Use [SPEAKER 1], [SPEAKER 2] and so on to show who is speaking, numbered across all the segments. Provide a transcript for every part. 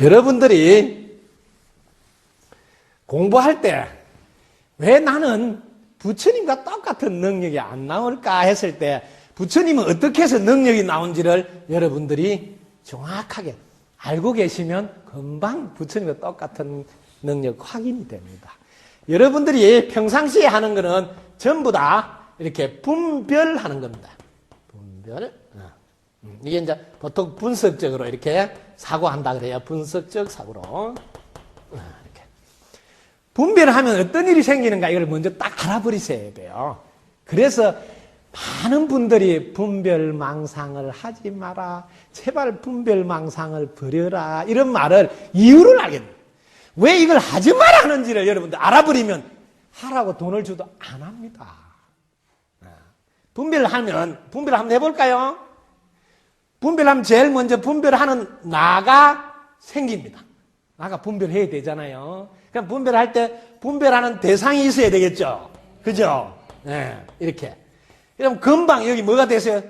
[SPEAKER 1] 여러분들이 공부할 때 왜 나는 부처님과 똑같은 능력이 안 나올까 했을 때 부처님은 어떻게 해서 능력이 나온지를 여러분들이 정확하게 알고 계시면 금방 부처님과 똑같은 능력 확인이 됩니다. 여러분들이 평상시에 하는 거는 전부 다 이렇게 분별하는 겁니다. 분별. 어. 음, 이게 이제 보통 분석적으로 이렇게 사고한다 그래요. 분석적 사고로. 어, 이렇게. 분별하면 어떤 일이 생기는가 이걸 먼저 딱 알아버리셔야 돼요. 그래서 많은 분들이 분별망상을 하지 마라. 제발 분별망상을 버려라. 이런 말을 이유를 알겠네. 왜 이걸 하지 마라 하는지를 여러분들 알아버리면 하라고 돈을 줘도 안 합니다. 분별하면, 분별 한번 해볼까요? 분별하면 제일 먼저 분별하는 나가 생깁니다. 나가 분별해야 되잖아요. 그럼 분별할 때 분별하는 대상이 있어야 되겠죠. 그죠? 네, 이렇게. 그럼 금방 여기 뭐가 되세요?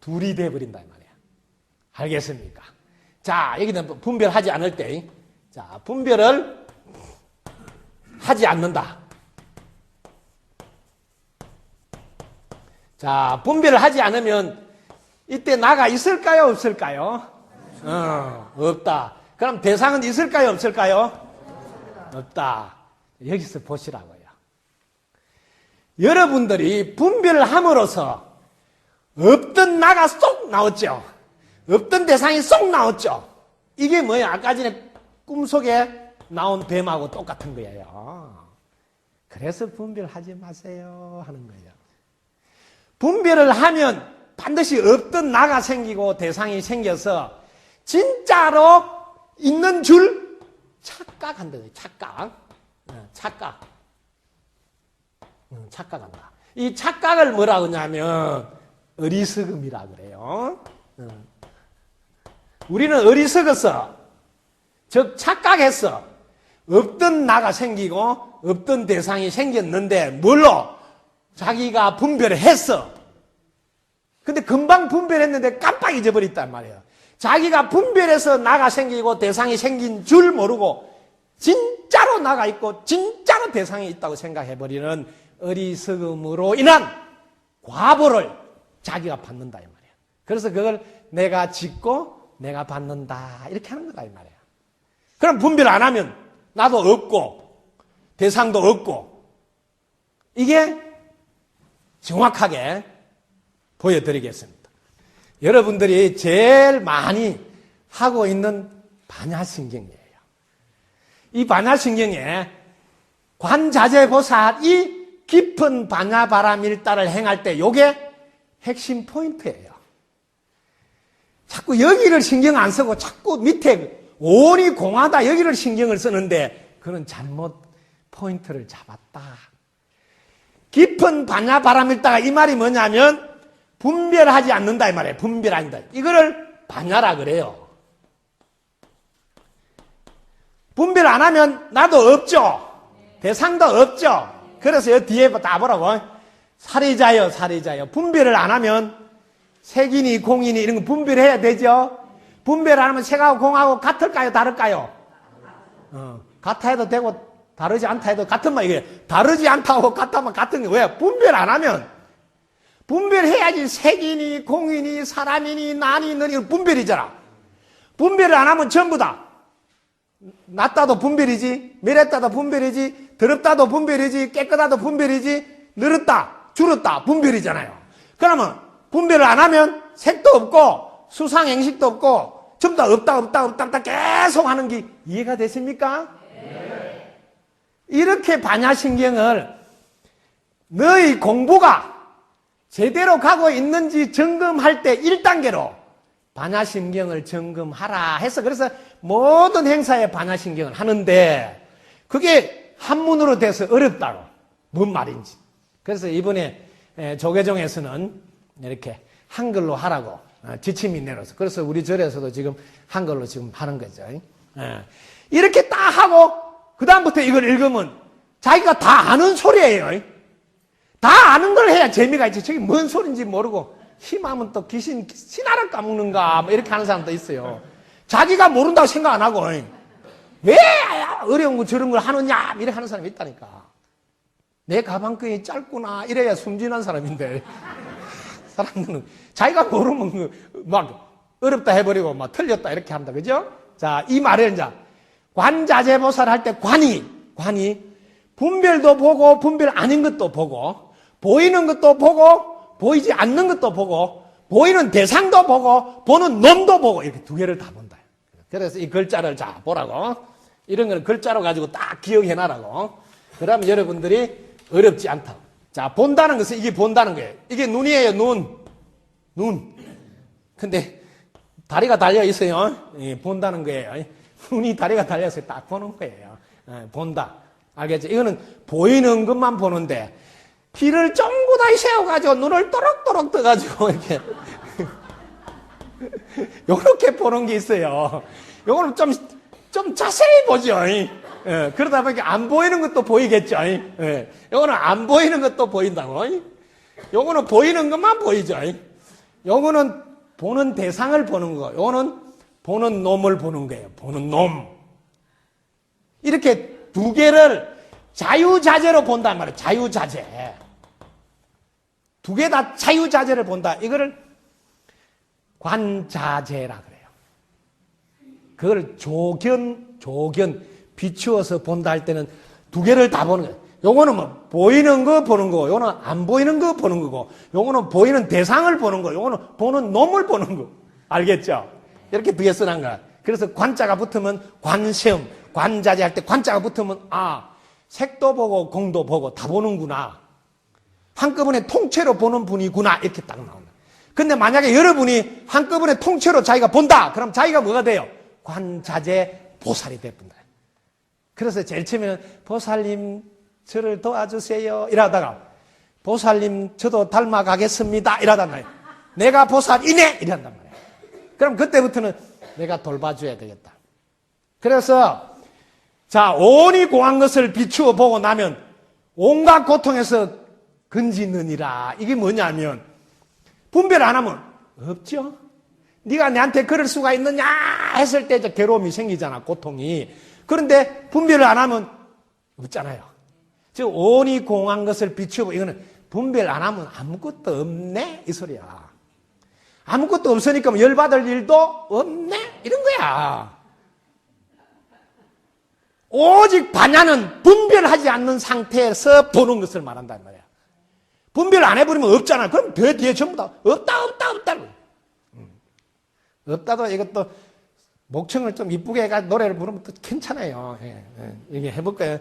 [SPEAKER 1] 둘이 돼버린다, 이 말이야. 알겠습니까? 자, 여기는 분별하지 않을 때, 자, 분별을 하지 않는다. 자, 분별을 하지 않으면 이때 나가 있을까요? 없을까요? 어, 없다. 그럼 대상은 있을까요? 없을까요? 없다. 여기서 보시라고요. 여러분들이 분별을 함으로써 없던 나가 쏙 나왔죠. 없던 대상이 쏙 나왔죠. 이게 뭐예요? 아까 전에 꿈속에 나온 뱀하고 똑같은 거예요. 그래서 분별하지 마세요 하는 거예요. 분별을 하면 반드시 없던 나가 생기고 대상이 생겨서 진짜로 있는 줄 착각한다. 착각. 어, 착각. 어, 착각한다. 이 착각을 뭐라 그러냐면 어리석음이라 그래요. 어. 우리는 어리석어서 즉 착각했어. 없던 나가 생기고 없던 대상이 생겼는데 뭘로 자기가 분별을 했어. 근데 금방 분별했는데 깜빡 잊어버렸단 말이에요. 자기가 분별해서 나가 생기고 대상이 생긴 줄 모르고 진짜로 나가 있고 진짜로 대상이 있다고 생각해버리는 어리석음으로 인한 과보를 자기가 받는다 이 말이에요. 그래서 그걸 내가 짓고 내가 받는다 이렇게 하는 거다 이 말이에요. 그럼 분별 안 하면 나도 없고 대상도 없고 이게 정확하게 보여드리겠습니다. 여러분들이 제일 많이 하고 있는 반야신경이에요. 이 반야신경에 관자재보살이 깊은 반야바람일다를 행할 때 이게 핵심 포인트예요. 자꾸 여기를 신경 안 쓰고 자꾸 밑에 온이 공하다 여기를 신경을 쓰는데 그는 잘못 포인트를 잡았다. 깊은 반야바람일다가 이 말이 뭐냐면 분별하지 않는다 이 말이에요. 분별한다. 이거를 반야라 그래요. 분별 안 하면 나도 없죠. 대상도 없죠. 그래서 여 뒤에 다 보라고. 살이자요, 살이자요. 분별을 안 하면 색이니 공이니 이런 거 분별해야 되죠. 분별 안 하면 색하고 공하고 같을까요, 다를까요? 어, 같아 해도 되고 다르지 않다 해도 같은 말 이게 다르지 않다고 같다면 같은 게 왜? 분별 안 하면 분별해야지 색이니 공이니 사람이니 나니 너니 분별이잖아. 분별을 안 하면 전부 다 낫다도 분별이지 매랬다도 분별이지 더럽다도 분별이지 깨끗하도 분별이지 늘었다 줄었다 분별이잖아요. 그러면 분별을 안 하면 색도 없고 수상 행식도 없고 전부 다 없다 없다 없다 없다 계속 하는 게 이해가 되십니까? 이렇게 반야신경을 너희 공부가 제대로 가고 있는지 점검할 때 1단계로 반야신경을 점검하라 해서 그래서 모든 행사에 반야신경을 하는데 그게 한문으로 돼서 어렵다고. 뭔 말인지. 그래서 이번에 조계종에서는 이렇게 한글로 하라고 어, 지침이 내려서 그래서 우리 절에서도 지금 한글로 지금 하는 거죠. 이렇게 딱 하고 그 다음부터 이걸 읽으면 자기가 다 아는 소리예요. 다 아는 걸 해야 재미가 있지. 저게 뭔 소리인지 모르고 힘하면 또 귀신 신화를 까먹는가 뭐 이렇게 하는 사람도 있어요. 자기가 모른다고 생각 안 하고 왜 어려운 거 저런 걸 하느냐 이래 하는 사람이 있다니까. 내 가방끈이 짧구나 이래야 순진한 사람인데 사람들은 자기가 모르면 그막 어렵다 해버리고 막 틀렸다 이렇게 한다 그죠? 자 이 말을 이제 관자재보살 할 때 관이 관이 분별도 보고 분별 아닌 것도 보고 보이는 것도 보고 보이지 않는 것도 보고 보이는 대상도 보고 보는 놈도 보고 이렇게 두 개를 다 본다. 그래서 이 글자를 자 보라고 이런 걸 글자로 가지고 딱 기억해 놔라고 그러면 여러분들이 어렵지 않다. 자 본다는 것은 이게 본다는 거예요. 이게 눈이에요 눈 눈. 근데 다리가 달려 있어요. 예, 본다는 거예요. 눈이 다리가 달려서 딱 보는 거예요. 예, 본다. 알겠죠? 이거는 보이는 것만 보는데 피를 쫑구다이 세워가지고 눈을 또록또록 떠가지고 이렇게 요렇게 보는 게 있어요. 요거는 좀, 좀 자세히 보죠. 예, 그러다 보니까 안 보이는 것도 보이겠죠. 예, 요거는 안 보이는 것도 보인다고. 요거는 보이는 것만 보이죠. 요거는 보는 대상을 보는 거. 요거는 보는 놈을 보는 거예요. 보는 놈. 이렇게 두 개를 자유자재로 본단 말이에요. 자유자재. 두 개 다 자유자재를 본다. 이거를 관자재라 그래요. 그걸 조견, 조견, 비추어서 본다 할 때는 두 개를 다 보는 거예요. 요거는 뭐, 보이는 거 보는 거고, 요거는 안 보이는 거 보는 거고, 요거는 보이는 대상을 보는 거, 요거는 보는 놈을 보는 거. 알겠죠? 이렇게 두 개 써난 거야. 그래서 관자가 붙으면 관시험, 관자재 할 때 관자가 붙으면, 아, 색도 보고 공도 보고 다 보는구나. 한꺼번에 통째로 보는 분이구나. 이렇게 딱 나온다. 근데 만약에 여러분이 한꺼번에 통째로 자기가 본다. 그럼 자기가 뭐가 돼요? 관자재 보살이 돼본다. 그래서 제일 처음에는 보살님 저를 도와주세요. 이러다가 보살님 저도 닮아가겠습니다. 이러단 말이에요. 내가 보살이네. 이런단 말이에요. 그럼 그때부터는 내가 돌봐줘야 되겠다. 그래서 자 온이 공한 것을 비추어 보고 나면 온갖 고통에서 건지느니라. 이게 뭐냐면 분별 안 하면 없죠. 네가 내한테 그럴 수가 있느냐 했을 때 괴로움이 생기잖아. 고통이. 그런데 분별을 안 하면 없잖아요. 즉 온이 공한 것을 비추고 이거는 분별 안 하면 아무것도 없네 이 소리야. 아무것도 없으니까 뭐 열받을 일도 없네 이런 거야. 오직 반야는 분별하지 않는 상태에서 보는 것을 말이야. 분별 안 해버리면 없잖아. 그럼 배 뒤에 전부 다 없다 없다 없다. 음. 없다도 이것도 목청을 좀 이쁘게 해가 노래를 부르면 또 괜찮아요. 예, 예. 이게 해볼까요?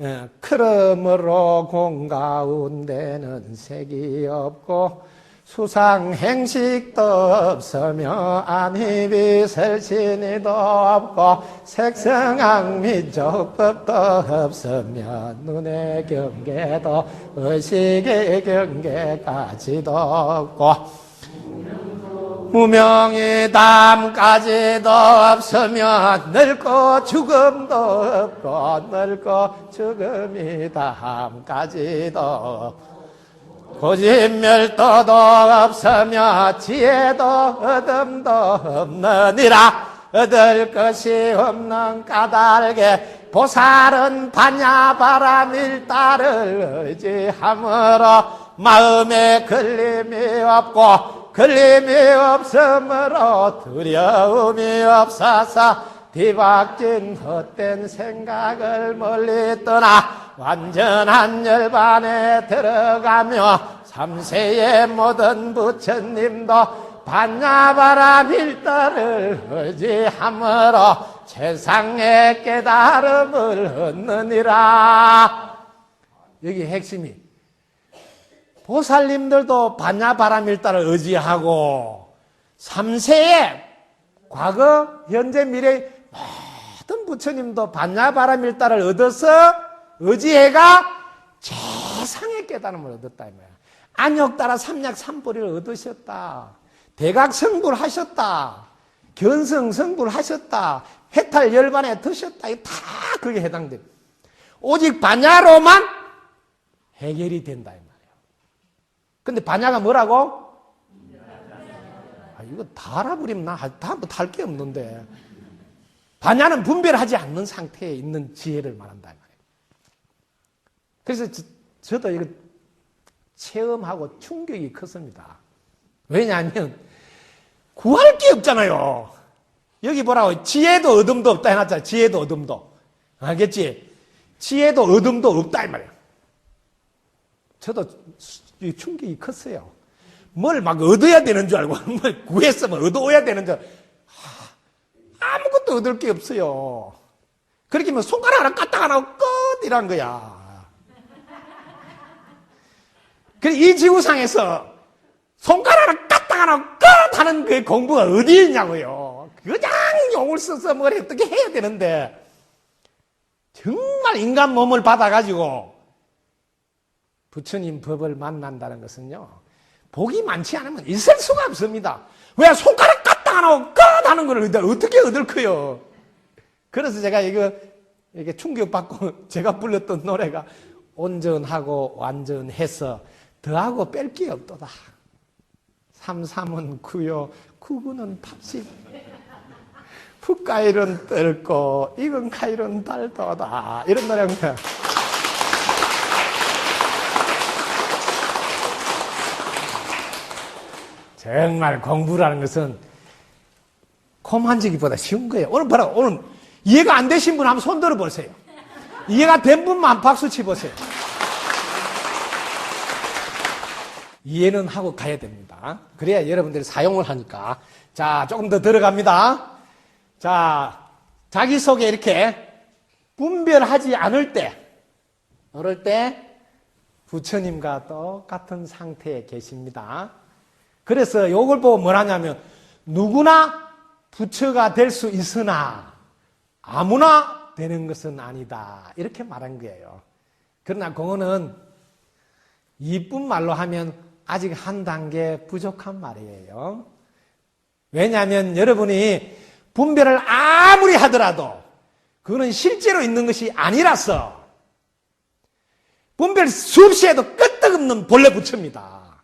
[SPEAKER 1] 예, 그러므로 공 가운데는 색이 없고 수상 행식도 없으며 안희비설 신이도 없고 색성악 미족법도 없으며 눈의 경계도 의식의 경계까지도 없고 무명의 담까지도 없으면 늙고 죽음도 없고 늙고 죽음이 담까지도 고집멸도도 없으며 지혜도 어둠도 없느니라. 얻을 것이 없는 까닭에 보살은 반야바람 일다를 의지함으로 마음에 걸림이 없고 걸림이 없으므로 두려움이 없어서 뒤박진 헛된 생각을 멀리 떠나 완전한 열반에 들어가며 삼세의 모든 부처님도 반야바람 일다를 의지함으로 세상의 깨달음을 얻느니라. 여기 핵심이 보살님들도 반야바람일다를 의지하고 삼세에 과거, 현재, 미래 모든 부처님도 반야바람일다를 얻어서 의지해가 최상의 깨달음을 얻었다 이 말이야. 안욕따라 삼약 삼보리를 얻으셨다. 대각 성불 하셨다. 견성 성불 하셨다. 해탈 열반에 드셨다. 다 그게 해당돼. 오직 반야로만 해결이 된다. 근데 반야가 뭐라고? 아, 이거 다 알아버리면 나 다음부터 할 게 없는데. 반야는 분별하지 않는 상태에 있는 지혜를 말한다. 그래서 저, 도 이거 체험하고 충격이 컸습니다. 왜냐하면 구할 게 없잖아요. 여기 보라고 지혜도 어둠도 없다 해놨잖아. 지혜도 어둠도. 알겠지? 지혜도 어둠도 없다 이 말이야. 저도 충격이 컸어요. 뭘 막 얻어야 되는 줄 알고 뭘 구했으면 얻어야 되는 줄 아무것도 얻을 게 없어요. 그렇게 뭐 손가락 하나 까딱 안 하고 끝이란 거야. 그래 이 지구상에서 손가락 하나 까딱 안 하고 끝 하는 그 공부가 어디에 있냐고요. 그냥 용을 써서 뭘 어떻게 해야 되는데 정말 인간 몸을 받아가지고 부처님 법을 만난다는 것은요, 복이 많지 않으면 있을 수가 없습니다. 왜 손가락 까딱 안 하고 끝 하는 걸 어떻게 얻을 거요? 그래서 제가 이거, 이렇게 충격받고 제가 불렀던 노래가 온전하고 완전해서 더하고 뺄 게 없도다. 삼삼은 구요, 구구는 탑십. 풋가일은 뜰고, 익은 가일은 달도다. 이런 노래입니다. 정말 공부라는 것은 코 만지기보다 쉬운 거예요. 오늘 봐라. 오늘 이해가 안 되신 분 한번 손 들어 보세요. 이해가 된 분만 박수 치 보세요. 이해는 하고 가야 됩니다. 그래야 여러분들이 사용을 하니까. 자, 조금 더 들어갑니다. 자, 자기소개 이렇게 분별하지 않을 때, 그럴 때 부처님과 똑같은 상태에 계십니다. 그래서 요걸 보고 뭘 하냐면 누구나 부처가 될 수 있으나 아무나 되는 것은 아니다. 이렇게 말한 거예요. 그러나 그거는 이쁜 말로 하면 아직 한 단계 부족한 말이에요. 왜냐하면 여러분이 분별을 아무리 하더라도 그거는 실제로 있는 것이 아니라서 분별 수없이 해도 끄떡없는 본래 부처입니다.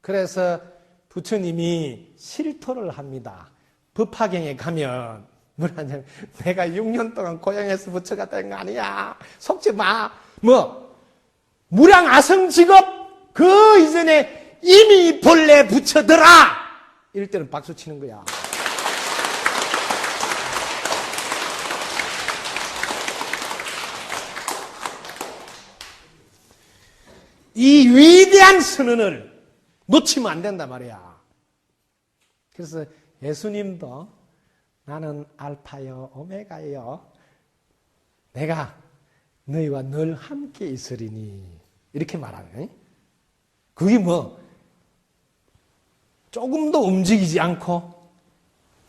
[SPEAKER 1] 그래서 부처님이 실토를 합니다. 법화경에 가면 뭐라냐면 내가 6년 동안 고향에서 된거 아니야. 속지 마. 뭐 무량 아성 직업 그 이전에 이미 본래 부처더라. 이럴 때는 박수 치는 거야. 이 위대한 선언을 놓치면 안 된단 말이야. 그래서 예수님도 나는 알파요, 오메가요. 내가 너희와 늘 함께 있으리니. 이렇게 말하네. 그게 뭐, 조금도 움직이지 않고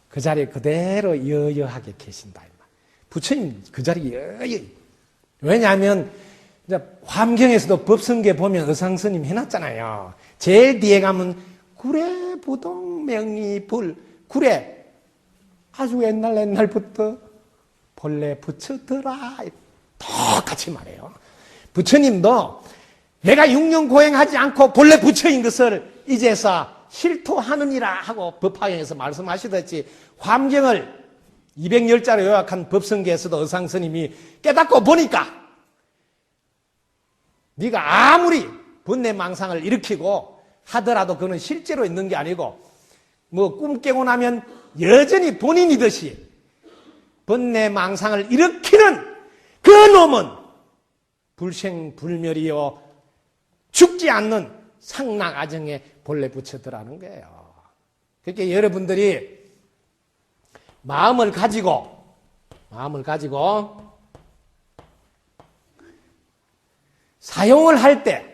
[SPEAKER 1] 그 자리에 그대로 여여하게 계신다. 부처님 그 자리에 여여. 왜냐하면, 환경에서도 법성계 보면 의상스님 해놨잖아요. 제일 뒤에 가면 구례 부동 명이 불 구례 아주 옛날 옛날부터 본래 부처더라 똑같이 말해요. 부처님도 내가 6년 고행하지 않고 본래 부처인 것을 이제서 실토하느니라 하고 법화경에서 말씀하시듯이 환경을 200열자로 요약한 법성계에서도 의상스님이 깨닫고 보니까 네가 아무리 번뇌 망상을 일으키고 하더라도 그는 실제로 있는 게 아니고 뭐 꿈 깨고 나면 여전히 본인이듯이 번뇌 망상을 일으키는 그 놈은 불생불멸이요 죽지 않는 상락아정에 본래 붙여더라는 거예요. 그러니까 여러분들이 마음을 가지고 마음을 가지고 사용을 할 때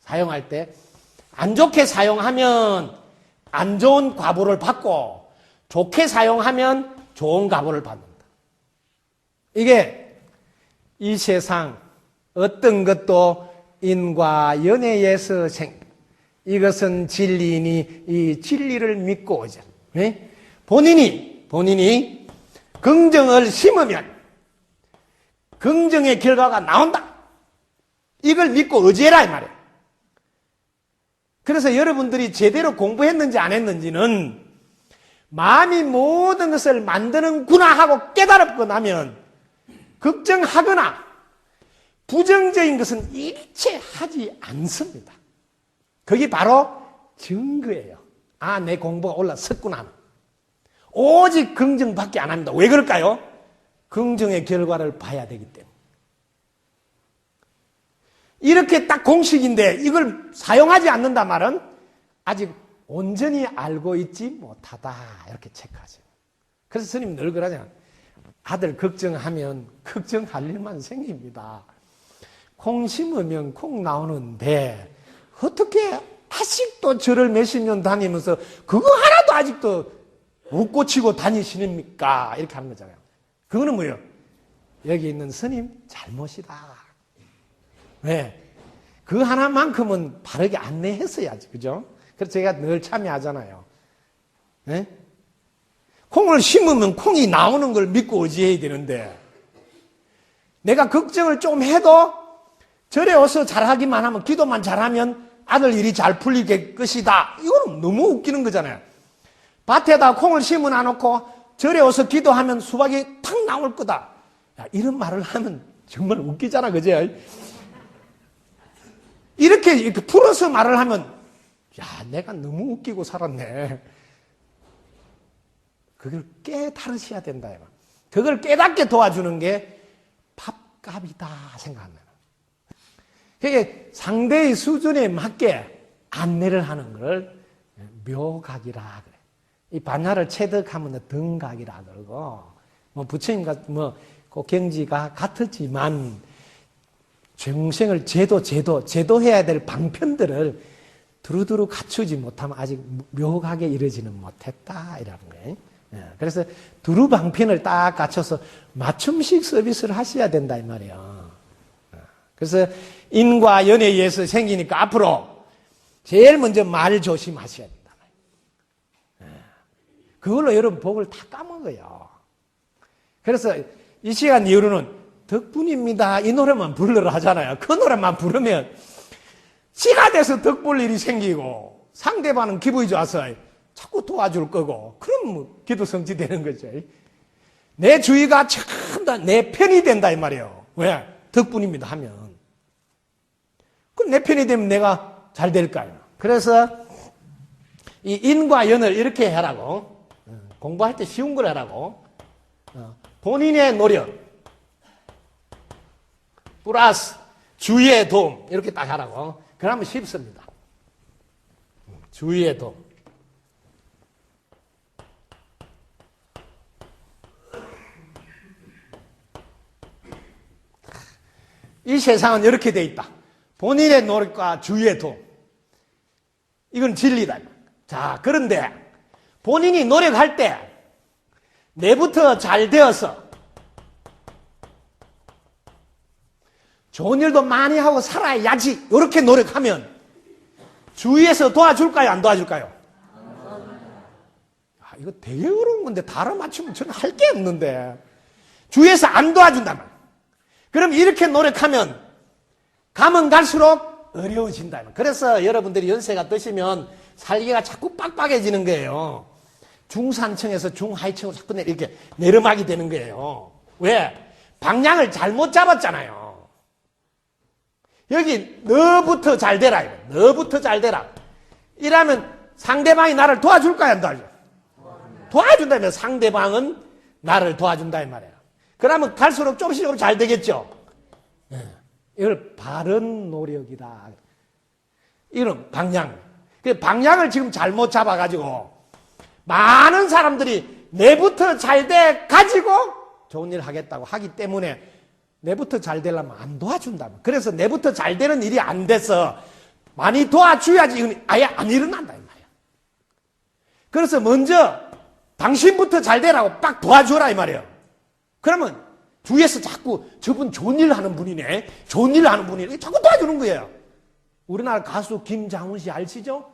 [SPEAKER 1] 사용할 때 안 좋게 사용하면 안 좋은 과보를 받고 좋게 사용하면 좋은 과보를 받는다. 이게 이 세상 어떤 것도 인과 연애에서 생 이것은 진리니 이 진리를 믿고 오자. 네? 본인이 본인이 긍정을 심으면 긍정의 결과가 나온다. 이걸 믿고 의지해라 이 말이에요. 그래서 여러분들이 제대로 공부했는지 안 했는지는 마음이 모든 것을 만드는구나 하고 깨달았고 나면 걱정하거나 부정적인 것은 일체 하지 않습니다. 그게 바로 증거예요. 아, 내 공부가 올라섰구나. 오직 긍정밖에 안 합니다. 왜 그럴까요? 긍정의 결과를 봐야 되기 때문에. 이렇게 딱 공식인데 이걸 사용하지 않는다 말은 아직 온전히 알고 있지 못하다. 이렇게 체크하세요. 그래서 스님 늘 그러잖아요. 아들 걱정하면 걱정할 일만 생깁니다. 콩 심으면 콩 나오는데 어떻게 아직도 저를 몇십 년 다니면서 그거 하나도 아직도 못 고치고 다니시니까 이렇게 하는 거잖아요. 그거는 뭐예요? 여기 있는 스님 잘못이다. 왜? 그 하나만큼은 바르게 안내했어야지, 그죠? 그래서 제가 늘 참여하잖아요. 네? 콩을 심으면 콩이 나오는 걸 믿고 의지해야 되는데, 내가 걱정을 좀 해도 절에 와서 잘하기만 하면, 기도만 잘하면 아들 일이 잘 풀릴 것이다. 이거는 너무 웃기는 거잖아요. 밭에다 콩을 심어 놔놓고 절에 와서 기도하면 수박이 탁 나올 거다. 야, 이런 말을 하면 정말 웃기잖아, 그죠? 이렇게, 이렇게 풀어서 말을 하면, 야, 내가 너무 웃기고 살았네. 그걸 깨달으셔야 된다. 그걸 깨닫게 도와주는 게 밥값이다 생각합니다. 그게 상대의 수준에 맞게 안내를 하는 걸 묘각이라 그래. 이 반야를 체득하면 등각이라 그러고, 뭐 부처님과 뭐, 그 경지가 같았지만, 중생을 제도, 제도, 제도해야 될 방편들을 두루두루 갖추지 못하면 아직 묘하게 이루지는 못했다. 이라는 거예요. 예, 그래서 두루 방편을 딱 갖춰서 맞춤식 서비스를 하셔야 된다. 이 말이에요. 예, 그래서 인과 연애에 의해서 생기니까 앞으로 제일 먼저 말 조심하셔야 된다. 예, 그걸로 여러분 복을 다 까먹어요. 그래서 이 시간 이후로는 덕분입니다. 이 노래만 불러라 하잖아요. 그 노래만 부르면 씨가 돼서 덕볼 일이 생기고 상대방은 기분이 좋아서 자꾸 도와줄 거고 그럼 뭐 기도 성취되는 거죠. 내 주의가 참내 편이 된다 이 말이에요. 왜? 덕분입니다 하면. 그럼 내 편이 되면 내가 잘 될까요? 그래서 이 인과 연을 이렇게 하라고 공부할 때 쉬운 걸 하라고 어, 본인의 노력 플러스 주의의 도움 이렇게 딱 하라고 그러면 쉽습니다. 주의의 도움. 이 세상은 이렇게 돼 있다. 본인의 노력과 주의의 도움. 이건 진리다. 자, 그런데 본인이 노력할 때 내부터 잘 되어서 좋은 일도 많이 하고 살아야지. 이렇게 노력하면 주위에서 도와줄까요? 안 도와줄까요? 아, 이거 되게 어려운 건데 달아 맞추면 저는 할 게 없는데 주위에서 안 도와준다면 그럼 이렇게 노력하면 가면 갈수록 어려워진다. 그래서 여러분들이 연세가 드시면 살기가 자꾸 빡빡해지는 거예요. 중산층에서 중하위층으로 자꾸 이렇게 내려막이 되는 거예요. 왜? 방향을 잘못 잡았잖아요. 여기 너부터 잘 되라. 너부터 잘 되라. 이러면 상대방이 나를 도와줄까요? 안 도와줘? 도와준다면 상대방은 나를 도와준다 이 말이에요. 그러면 갈수록 조금씩 조금 잘 되겠죠. 예. 이걸 바른 노력이다. 이런 방향. 그 방향을 지금 잘못 잡아가지고 많은 사람들이 내부터 잘 돼 가지고 좋은 일 하겠다고 하기 때문에 내부터 잘 되려면 안 도와준다. 그래서 내부터 잘 되는 일이 안 돼서 많이 도와줘야지 이건 아예 안 일어난다. 이 말이야. 그래서 먼저 당신부터 잘 되라고 딱 도와줘라 이 말이에요. 그러면 주위에서 자꾸 저분 좋은 일 하는 분이네. 좋은 일 하는 분이네. 자꾸 도와주는 거예요. 우리나라 가수 김장훈 씨 아시죠?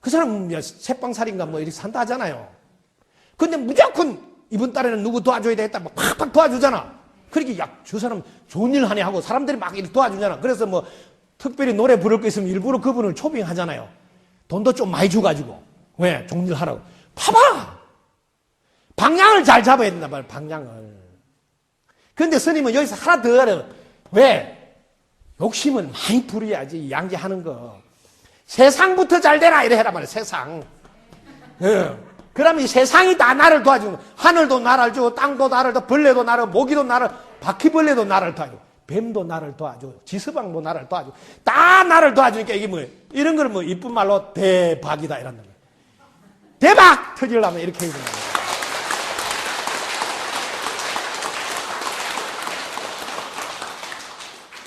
[SPEAKER 1] 그 사람 새빵살인가 뭐 이렇게 산다 하잖아요. 근데 무조건 이번 달에는 누구 도와줘야 되겠다. 막 팍팍 도와주잖아. 그렇게 야, 저 사람 좋은 일 하네 하고 사람들이 막 이렇게 도와주잖아. 그래서 뭐 특별히 노래 부를 거 있으면 일부러 그분을 초빙하잖아요. 돈도 좀 많이 줘가지고. 왜? 좋은 일 하라고. 봐봐! 방향을 잘 잡아야 된다 말 방향을. 그런데 스님은 여기서 하나 더 알아. 왜? 욕심을 많이 부려야지, 양지하는 거. 세상부터 잘 되라, 이래 해라 말이야, 세상. 예. 그러면 이 세상이 다 나를 도와주는 거야. 하늘도 나를 주고, 땅도 나를 도와, 벌레도 나를, 모기도 나를, 바퀴벌레도 나를 도와주고, 뱀도 나를 도와주고, 지서방도 나를 도와주고, 다 나를 도와주니까 이게 뭐예요? 이런 걸 뭐, 이쁜 말로 대박이다, 이런 거예요. 대박! 터지려면 이렇게 해야 됩니다.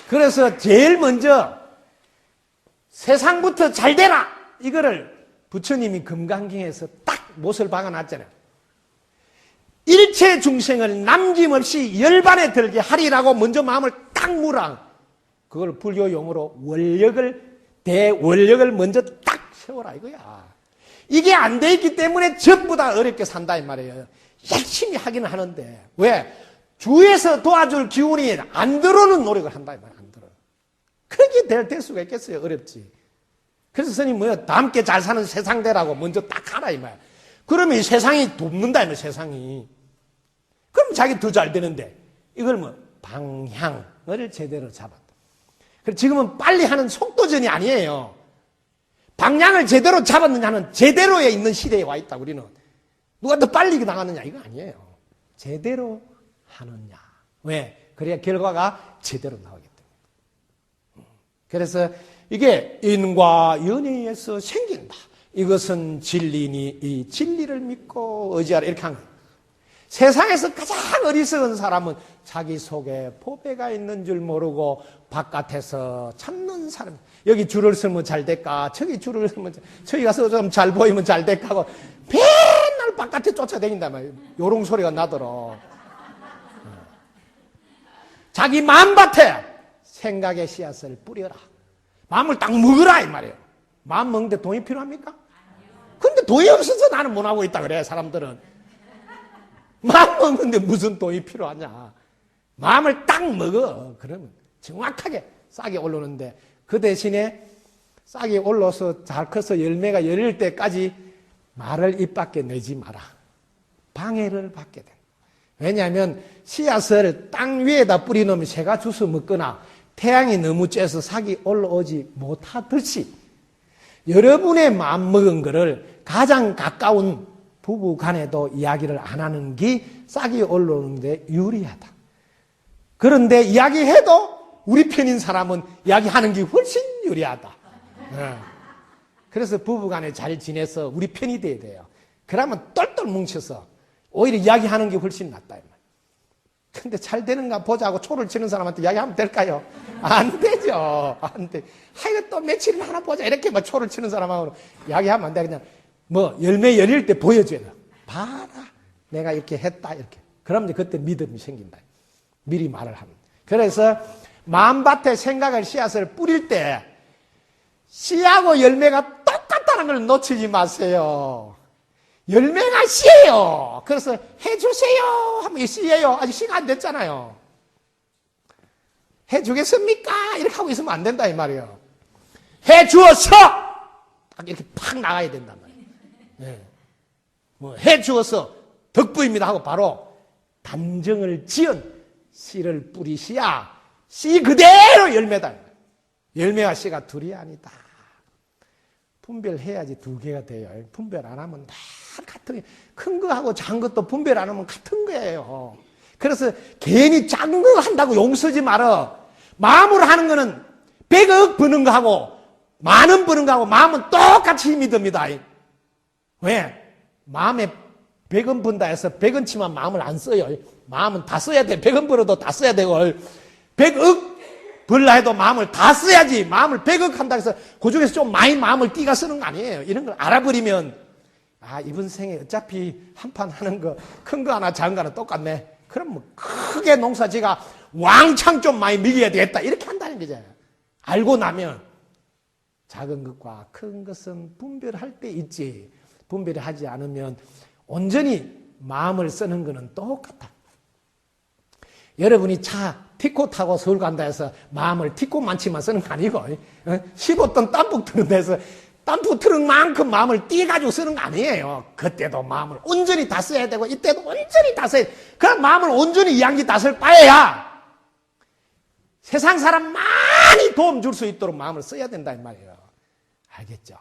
[SPEAKER 1] 그래서 제일 먼저 세상부터 잘 되라! 이거를 부처님이 금강경에서 딱 못을 박아놨잖아요. 일체 중생을 남김없이 열반에 들게 하리라고 먼저 마음을 딱 물어. 그걸 불교 용어로 원력을, 대원력을 먼저 딱 세워라 이거야. 이게 안 돼 있기 때문에 전부 다 어렵게 산다 이 말이에요. 열심히 하기는 하는데 왜 주에서 도와줄 기운이 안 들어오는 노력을 한다 이 말이야. 안 들어. 그렇게 될, 될 수가 있겠어요. 어렵지. 그래서 스님 뭐야? 다 함께 잘 사는 세상 되라고 먼저 딱 하라 이 말이야. 그러면 이 세상이 돕는다 이 말이야. 세상이. 그럼 자기 더 잘 되는데 이걸 뭐 방향을 제대로 잡았다. 그래서 지금은 빨리 하는 속도전이 아니에요. 방향을 제대로 잡았느냐는 제대로에 있는 시대에 와 있다, 우리는. 누가 더 빨리 나가느냐, 이거 아니에요. 제대로 하느냐. 왜? 그래야 결과가 제대로 나오기 때문에. 그래서 이게 인과 연애에서 생긴다. 이것은 진리니 이 진리를 믿고 의지하라. 이렇게 한 거예요. 세상에서 가장 어리석은 사람은 자기 속에 포배가 있는 줄 모르고 바깥에서 찾는 사람. 여기 줄을 서면 잘 될까? 저기 줄을 서면, 저기 가서 좀 잘 보이면 잘 될까? 하고 맨날 바깥에 쫓아다닌단 말이에요. 요런 소리가 나더러. 자기 마음밭에 생각의 씨앗을 뿌려라. 마음을 딱 먹으라, 이 말이에요. 마음 먹는데 돈이 필요합니까? 근데 돈이 없어서 나는 못 하고 있다 그래, 사람들은. 마음 먹는데 무슨 돈이 필요하냐. 마음을 딱 먹어. 그러면 정확하게 싹이 올라오는데 그 대신에 싹이 올라서 잘 커서 열매가 열릴 때까지 말을 입 밖에 내지 마라. 방해를 받게 돼. 왜냐하면 씨앗을 땅 위에다 뿌리놓으면 새가 주워 먹거나 태양이 너무 쬐서 싹이 올라오지 못하듯이 여러분의 마음 먹은 거를 가장 가까운 부부 간에도 이야기를 안 하는 게 싹이 올라오는데 유리하다. 그런데 이야기해도 우리 편인 사람은 이야기하는 게 훨씬 유리하다. 네. 그래서 부부 간에 잘 지내서 우리 편이 돼야 돼요. 그러면 똘똘 뭉쳐서 오히려 이야기하는 게 훨씬 낫다. 근데 잘 되는가 보자고 초를 치는 사람한테 이야기하면 될까요? 안 되죠. 안 돼. 하여간 또 며칠 하나 보자. 이렇게 막 초를 치는 사람하고 이야기하면 안 돼. 그냥 뭐 열매 열릴 때 보여줘야 돼. 봐라. 내가 이렇게 했다. 이렇게. 그럼 이제 그때 믿음이 생긴다. 미리 말을 하면. 그래서 마음밭에 생각을 씨앗을 뿌릴 때 씨하고 열매가 똑같다는 걸 놓치지 마세요. 열매가 씨예요. 그래서 해주세요 하면 이 씨예요. 아직 씨가 안 됐잖아요. 해주겠습니까? 이렇게 하고 있으면 안 된다 이 말이에요. 해주어서 딱 이렇게 팍 나가야 된단 말이에요. 네. 뭐 해주어서 덕부입니다 하고 바로 단정을 지은 씨를 뿌리시야 씨 그대로 열매다. 열매와 씨가 둘이 아니다. 분별해야지 두 개가 돼요. 분별 안 하면 다 같은 큰 거하고 작은 것도 분별 안 하면 같은 거예요. 그래서 괜히 작은 거 한다고 용서지 말어. 마음으로 하는 거는 백억 버는 거하고 만원 버는 거하고 마음은 똑같이 힘이 듭니다. 왜? 마음에 백원 번다 해서 백원 치만 마음을 안 써요. 마음은 다 써야 돼. 백원 벌어도 다 써야 되고 백억 벌라 해도 마음을 다 써야지. 마음을 백억 한다 해서 그 중에서 좀 많이 마음을 띠가 쓰는 거 아니에요. 이런 걸 알아버리면 아 이번 생에 어차피 한 판 하는 거 큰 거 하나 작은 거 하나 똑같네. 그럼 뭐 크게 농사지가 왕창 좀 많이 먹여야 되겠다. 이렇게 한다는 거죠. 알고 나면 작은 것과 큰 것은 분별할 때 있지. 분별을 하지 않으면 온전히 마음을 쓰는 것은 똑같아. 여러분이 차 티코 타고 서울 간다 해서 마음을 티코 만치만 쓰는 거 아니고 15톤 땀북 드는 데서 덤프 트럭만큼 마음을 띄가지고 쓰는 거 아니에요. 그때도 마음을 온전히 다 써야 되고, 이때도 온전히 다 써야 돼. 그럼 마음을 온전히 이양기 다 쓸 바에야 세상 사람 많이 도움 줄 수 있도록 마음을 써야 된다, 이 말이에요. 알겠죠?